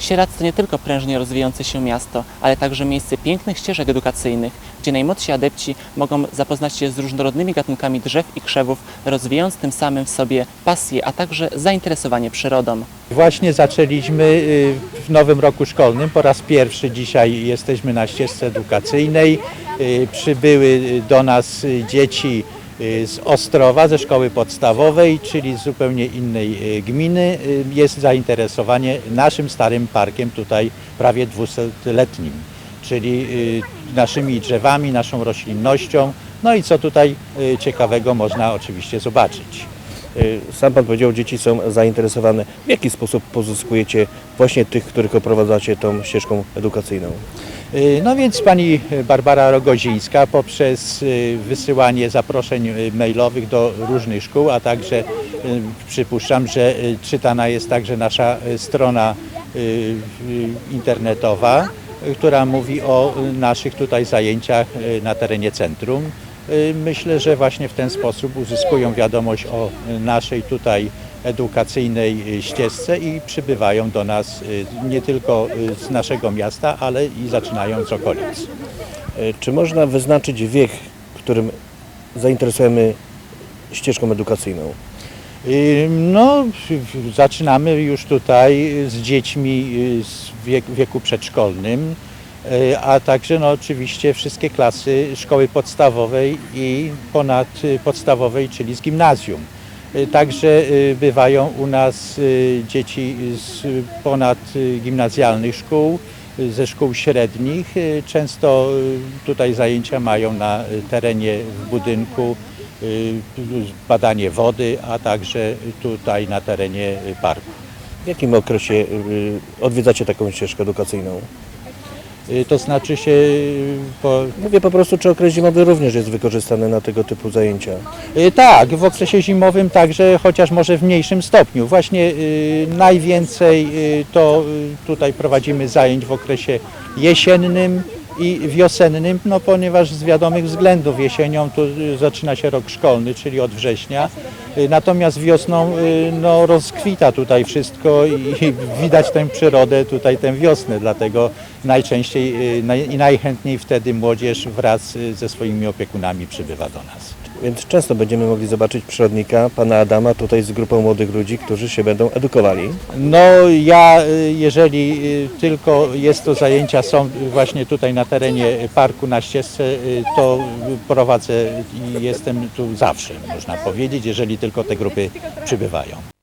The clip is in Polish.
Sieradz to nie tylko prężnie rozwijające się miasto, ale także miejsce pięknych ścieżek edukacyjnych, gdzie najmłodsi adepci mogą zapoznać się z różnorodnymi gatunkami drzew i krzewów, rozwijając tym samym w sobie pasję, a także zainteresowanie przyrodą. Właśnie zaczęliśmy y, w nowym roku szkolnym. Po raz pierwszy dzisiaj jesteśmy na ścieżce edukacyjnej. Y, Przybyły do nas y, dzieci z Ostrowa, ze szkoły podstawowej, czyli z zupełnie innej y, gminy. Y, Jest zainteresowanie naszym starym parkiem, tutaj prawie dwusetletnim, czyli y, naszymi drzewami, naszą roślinnością. No i co tutaj y, ciekawego można oczywiście zobaczyć. Y, Sam Pan powiedział, dzieci są zainteresowane. W jaki sposób pozyskujecie właśnie tych, których oprowadzacie tą ścieżką edukacyjną? Y, No więc pani Barbara Rogozińska poprzez y, wysyłanie zaproszeń mailowych do różnych szkół, a także przypuszczam, że czytana jest także nasza strona internetowa, która mówi o naszych tutaj zajęciach na terenie centrum. Y, Myślę, że właśnie w ten sposób uzyskują wiadomość o y, naszej tutaj edukacyjnej y, ścieżce i przybywają do nas nie tylko z naszego miasta, ale i zaczynają z okolic. Czy można wyznaczyć wiek, w którym zainteresujemy ścieżką edukacyjną? No, w- zaczynamy już tutaj z dziećmi wiek- wieku przedszkolnym, a także no, oczywiście wszystkie klasy szkoły podstawowej i ponadpodstawowej, czyli z gimnazjum. Y, Także y, bywają u nas y, dzieci z ponadgimnazjalnych szkół, y, ze szkół średnich. Y, Często y, tutaj zajęcia mają na y, terenie w budynku y, badanie wody, a także tutaj na terenie y, parku. W jakim okresie y, odwiedzacie taką ścieżkę edukacyjną? Y, To znaczy się y, po, Mówię po prostu, czy okres zimowy również jest wykorzystany na tego typu zajęcia? Y, Tak, w okresie zimowym także, chociaż może w mniejszym stopniu. Właśnie najwięcej to tutaj prowadzimy zajęć w okresie jesiennym i wiosennym, no ponieważ z wiadomych względów jesienią tu y, zaczyna się rok szkolny, czyli od września. Y, Natomiast wiosną y, no, rozkwita tutaj wszystko i widać tę przyrodę, tutaj tę wiosnę, dlatego najczęściej naj, i najchętniej wtedy młodzież wraz ze swoimi opiekunami przybywa do nas. Więc często będziemy mogli zobaczyć przyrodnika, pana Adama, tutaj z grupą młodych ludzi, którzy się będą edukowali. No ja, y, jeżeli y, tylko jest to zajęcia są właśnie tutaj na terenie parku na ścieżce, y, to prowadzę i jestem tu zawsze, można powiedzieć, jeżeli tylko te grupy przybywają.